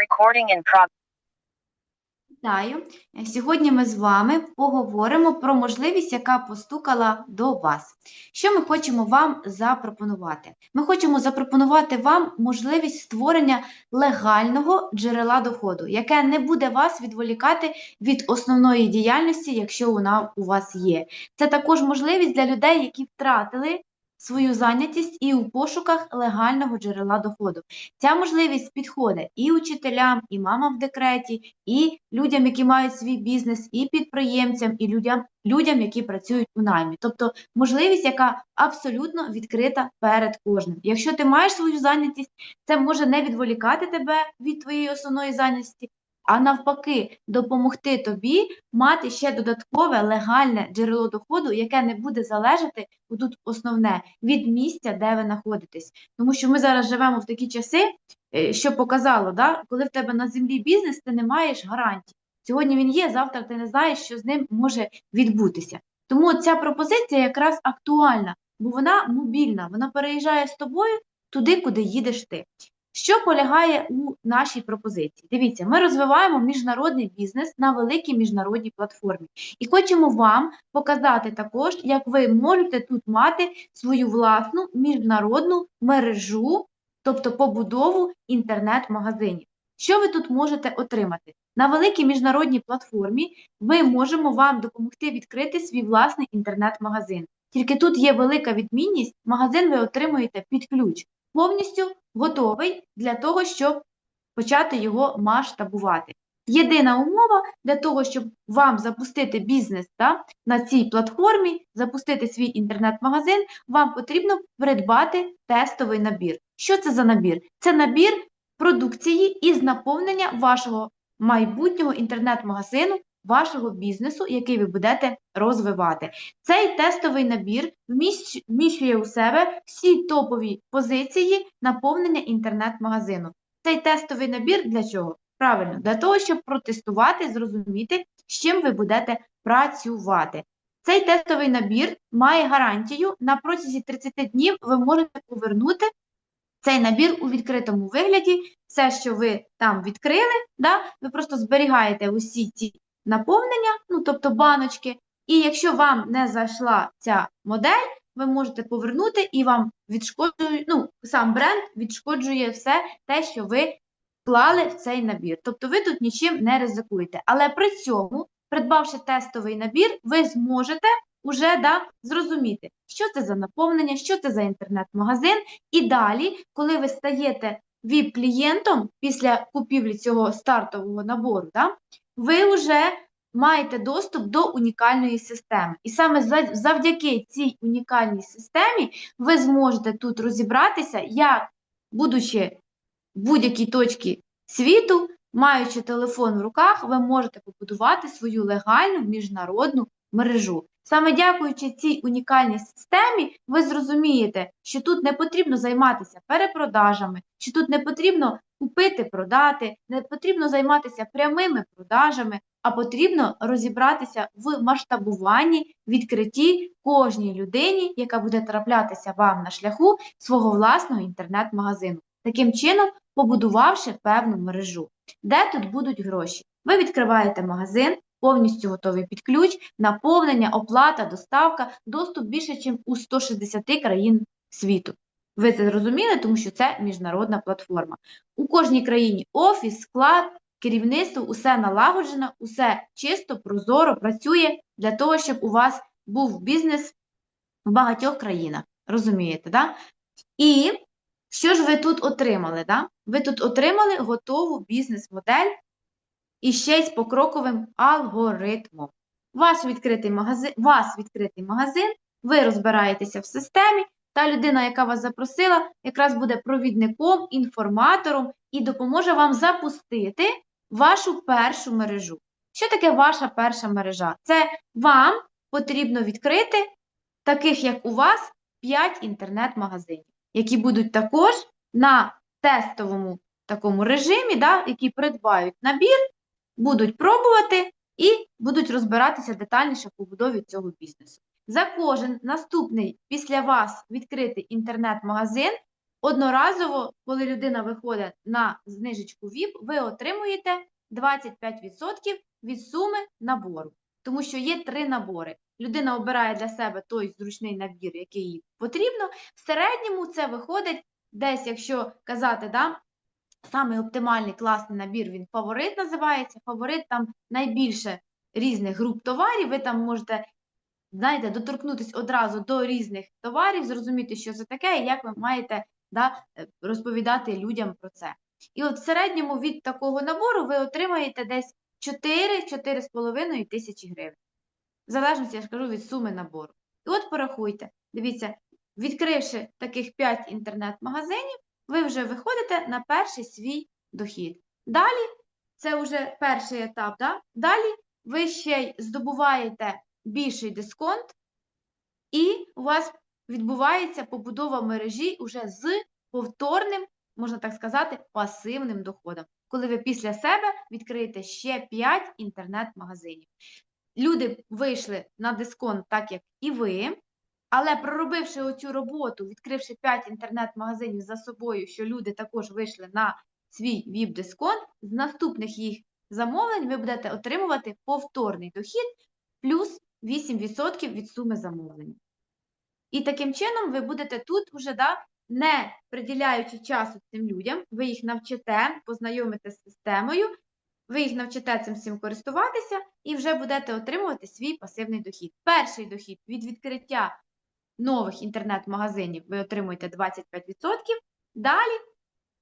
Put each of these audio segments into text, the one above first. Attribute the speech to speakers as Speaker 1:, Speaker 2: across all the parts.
Speaker 1: Recording in progress.
Speaker 2: Вітаю! Сьогодні ми з вами поговоримо про можливість, яка постукала до вас. Що ми хочемо вам запропонувати? Ми хочемо запропонувати вам можливість створення легального джерела доходу, яке не буде вас відволікати від основної діяльності, якщо вона у вас є. Це також можливість для людей, які втратили свою зайнятість і у пошуках легального джерела доходу. Ця можливість підходить і учителям, і мамам в декреті, і людям, які мають свій бізнес, і підприємцям, і людям, людям, які працюють у наймі. Тобто можливість, яка абсолютно відкрита перед кожним. Якщо ти маєш свою зайнятість, це може не відволікати тебе від твоєї основної зайнятості, а навпаки, допомогти тобі мати ще додаткове легальне джерело доходу, яке не буде залежати тут основне від місця, де ви знаходитесь. Тому що ми зараз живемо в такі часи, е, що показало, да? коли в тебе на землі бізнес, ти не маєш гарантій. Сьогодні він є, завтра ти не знаєш, що з ним може відбутися. Тому ця пропозиція якраз актуальна, бо вона мобільна, вона переїжджає з тобою туди, куди їдеш ти. Що полягає у нашій пропозиції? Дивіться, ми розвиваємо міжнародний бізнес на великій міжнародній платформі. І хочемо вам показати також, як ви можете тут мати свою власну міжнародну мережу, тобто побудову інтернет-магазинів. Що ви тут можете отримати? На великій міжнародній платформі ми можемо вам допомогти відкрити свій власний інтернет-магазин. Тільки тут є велика відмінність, магазин ви отримуєте під ключ, повністю готовий для того, щоб почати його масштабувати. Єдина умова для того, щоб вам запустити бізнес да, на цій платформі, запустити свій інтернет-магазин, вам потрібно придбати тестовий набір. Що це за набір? Це набір продукції із наповнення вашого майбутнього інтернет-магазину, вашого бізнесу, який ви будете розвивати. Цей тестовий набір вміщ- вміщує у себе всі топові позиції наповнення інтернет-магазину. Цей тестовий набір для чого? Правильно, для того, щоб протестувати, зрозуміти, з чим ви будете працювати. Цей тестовий набір має гарантію на протязі 30 днів ви можете повернути цей набір у відкритому вигляді. Все, що ви там відкрили, да, ви просто зберігаєте усі ці наповнення, ну тобто баночки. І якщо вам не зайшла ця модель, ви можете повернути і вам відшкоджує, ну, сам бренд відшкоджує все те, що ви вклали в цей набір. Тобто ви тут нічим не ризикуєте. Але при цьому, придбавши тестовий набір, ви зможете уже да, зрозуміти, що це за наповнення, що це за інтернет-магазин. І далі, коли ви стаєте ВІП-клієнтом після купівлі цього стартового набору, да, ви вже маєте доступ до унікальної системи. І саме за- завдяки цій унікальній системі ви зможете тут розібратися, як, будучи в будь-якій точці світу, маючи телефон в руках, ви можете побудувати свою легальну міжнародну мережу. Саме дякуючи цій унікальній системі, ви зрозумієте, що тут не потрібно займатися перепродажами, що тут не потрібно купити, продати, не потрібно займатися прямими продажами, а потрібно розібратися в масштабуванні, відкритті кожній людині, яка буде траплятися вам на шляху свого власного інтернет-магазину. Таким чином, побудувавши певну мережу. Де тут будуть гроші? Ви відкриваєте магазин, повністю готовий під ключ, наповнення, оплата, доставка, доступ більше, ніж у 160 країн світу. Ви це зрозуміли, тому що це міжнародна платформа. У кожній країні офіс, склад, керівництво, усе налагоджено, усе чисто, прозоро працює для того, щоб у вас був бізнес в багатьох країнах. Розумієте, да? І що ж ви тут отримали? Да? Ви тут отримали готову бізнес-модель і ще й з покроковим алгоритмом. Ваш відкритий магазин, вас відкритий магазин, ви розбираєтеся в системі, та людина, яка вас запросила, якраз буде провідником, інформатором і допоможе вам запустити вашу першу мережу. Що таке ваша перша мережа? Це вам потрібно відкрити, таких як у вас, 5 інтернет-магазинів, які будуть також на тестовому такому режимі, да, які придбають набір, будуть пробувати і будуть розбиратися детальніше в побудові цього бізнесу. За кожен наступний після вас відкритий інтернет-магазин одноразово, коли людина виходить на знижечку ВІП, ви отримуєте 25% від суми набору. Тому що є три набори. Людина обирає для себе той зручний набір, який їй потрібно. В середньому це виходить десь, якщо казати, да, самий оптимальний класний набір, він фаворит називається. Фаворит там найбільше різних груп товарів. Ви там можете, знаєте, доторкнутися одразу до різних товарів, зрозуміти, що це таке, і як ви маєте да, е, розповідати людям про це. І от в середньому від такого набору ви отримаєте десь 4-4,5 тисячі гривень. В залежності, я ж кажу, від суми набору. І от порахуйте, дивіться, відкривши таких 5 інтернет-магазинів, ви вже виходите на перший свій дохід. Далі, це вже перший етап, да? далі ви ще й здобуваєте більший дисконт, і у вас відбувається побудова мережі уже з повторним, можна так сказати, пасивним доходом, коли ви після себе відкриєте ще 5 інтернет-магазинів. Люди вийшли на дисконт, так як і ви, але проробивши оцю роботу, відкривши 5 інтернет-магазинів за собою, що люди також вийшли на свій ВІП-дисконт, з наступних їх замовлень ви будете отримувати повторний дохід плюс 8% від суми замовлення. І таким чином ви будете тут уже, да, не приділяючи часу цим людям, ви їх навчите познайомити з системою, ви їх навчите цим всім користуватися і вже будете отримувати свій пасивний дохід. Перший дохід від відкриття нових інтернет-магазинів ви отримуєте 25%. Далі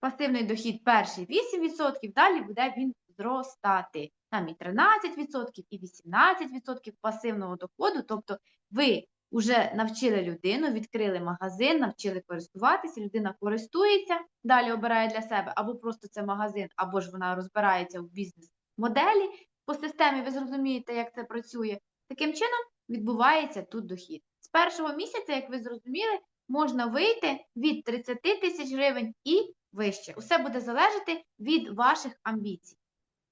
Speaker 2: пасивний дохід перший 8%, далі буде він зростати. Там і 13%, і 18% пасивного доходу. Тобто ви вже навчили людину, відкрили магазин, навчили користуватися, людина користується, далі обирає для себе або просто це магазин, або ж вона розбирається в бізнес-моделі. По системі ви зрозумієте, як це працює. Таким чином відбувається тут дохід. З першого місяця, як ви зрозуміли, можна вийти від 30 тисяч гривень і вище. Усе буде залежати від ваших амбіцій.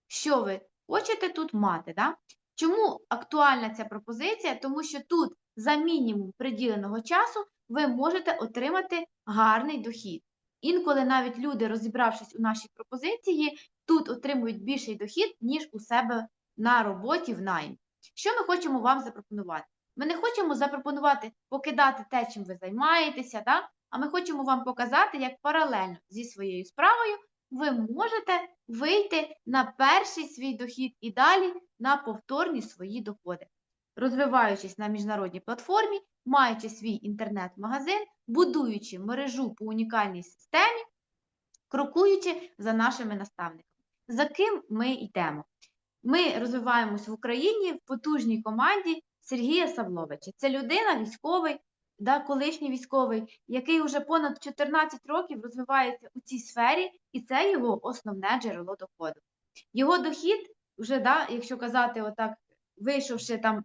Speaker 2: Що ви хочете тут мати? Да? Чому актуальна ця пропозиція? Тому що тут за мінімум приділеного часу ви можете отримати гарний дохід. Інколи навіть люди, розібравшись у нашій пропозиції, тут отримують більший дохід, ніж у себе на роботі в наймі. Що ми хочемо вам запропонувати? Ми не хочемо запропонувати покидати те, чим ви займаєтеся, да? а ми хочемо вам показати, як паралельно зі своєю справою ви можете вийти на перший свій дохід і далі на повторні свої доходи розвиваючись на міжнародній платформі, маючи свій інтернет-магазин, будуючи мережу по унікальній системі, крокуючи за нашими наставниками. За ким ми йдемо? Ми розвиваємось в Україні в потужній команді Сергія Савловича. Це людина, військовий, да, колишній військовий, який вже понад 14 років розвивається у цій сфері, і це його основне джерело доходу. Його дохід, вже, да, якщо казати, отак, вийшовши там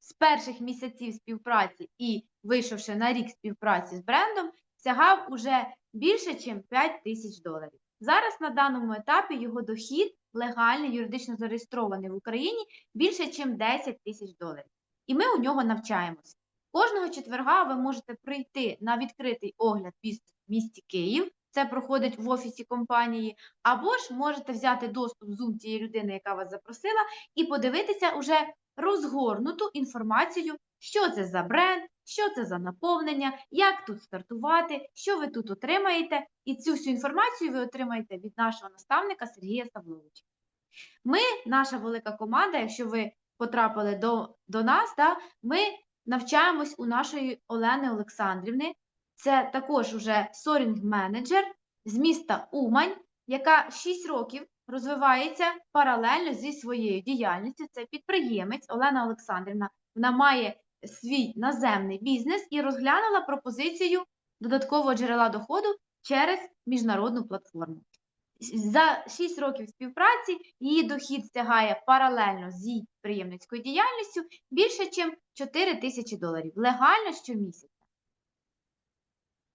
Speaker 2: з перших місяців співпраці і вийшовши на рік співпраці з брендом, сягав уже більше, ніж 5 тисяч доларів. Зараз на даному етапі його дохід легальний, юридично зареєстрований в Україні більше, ніж 10 тисяч доларів. І ми у нього навчаємося. Кожного четверга ви можете прийти на відкритий огляд бізнесу в місті Київ. Це проходить в офісі компанії, або ж можете взяти доступ в Zoom тієї людини, яка вас запросила, і подивитися уже розгорнуту інформацію, що це за бренд, що це за наповнення, як тут стартувати, що ви тут отримаєте. І цю всю інформацію ви отримаєте від нашого наставника Сергія Савловича. Ми, наша велика команда, якщо ви потрапили до до нас, да, ми навчаємось у нашої Олени Олександрівни. Це також уже сорінг-менеджер з міста Умань, яка 6 років розвивається паралельно зі своєю діяльністю. Це підприємець Олена Олександрівна. Вона має свій наземний бізнес і розглянула пропозицію додаткового джерела доходу через міжнародну платформу. За 6 років співпраці її дохід стягає паралельно з її підприємницькою діяльністю більше, ніж 4 тисячі доларів легально щомісяця.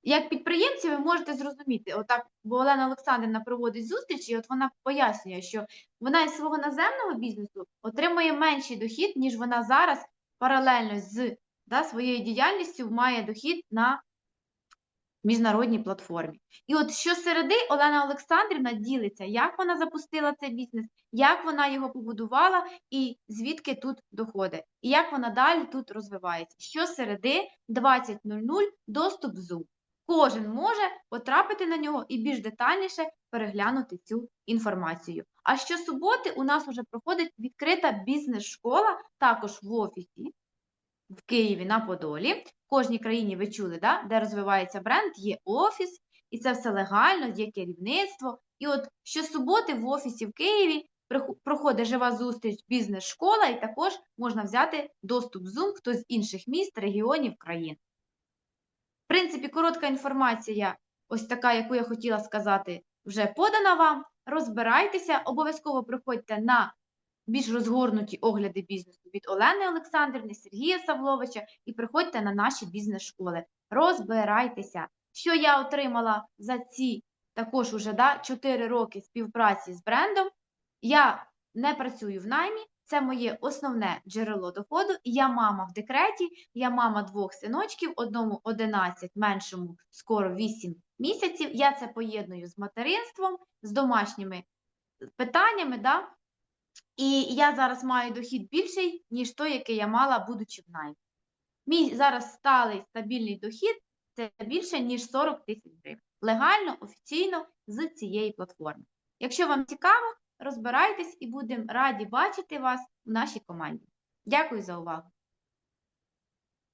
Speaker 2: Як підприємці, ви можете зрозуміти, отак, бо Олена Олександрівна проводить зустрічі, і от вона пояснює, що вона із свого наземного бізнесу отримує менший дохід, ніж вона зараз паралельно з да, своєю діяльністю має дохід на міжнародній платформі. І от щосереди Олена Олександрівна ділиться, як вона запустила цей бізнес, як вона його побудувала і звідки тут доходить, і як вона далі тут розвивається. Щосереди 20.00 доступ Zoom. Кожен може потрапити на нього і більш детальніше переглянути цю інформацію. А щосуботи у нас вже проходить відкрита бізнес-школа, також в офісі в Києві на Подолі. В кожній країні ви чули, да? де розвивається бренд, є офіс, і це все легально, є керівництво. І от щосуботи в офісі в Києві проходить жива зустріч бізнес-школа, і також можна взяти доступ в Zoom хтось з інших міст, регіонів, країн. В принципі, коротка інформація, ось така, яку я хотіла сказати, вже подана вам. Розбирайтеся, обов'язково приходьте на більш розгорнуті огляди бізнесу від Олени Олександрівни, Сергія Савловича і приходьте на наші бізнес-школи. Розбирайтеся, що я отримала за ці також уже да, 4 роки співпраці з брендом. Я не працюю в наймі, це моє основне джерело доходу. Я мама в декреті, я мама двох синочків, одному 11, меншому скоро 8 місяців. Я це поєдную з материнством, з домашніми питаннями. Да? І я зараз маю дохід більший, ніж той, який я мала, будучи в наймі. Мій зараз сталий стабільний дохід це більше, ніж 40 тисяч гривень. Легально, офіційно з цієї платформи. Якщо вам цікаво, розбирайтесь і будемо раді бачити вас у нашій команді. Дякую за увагу!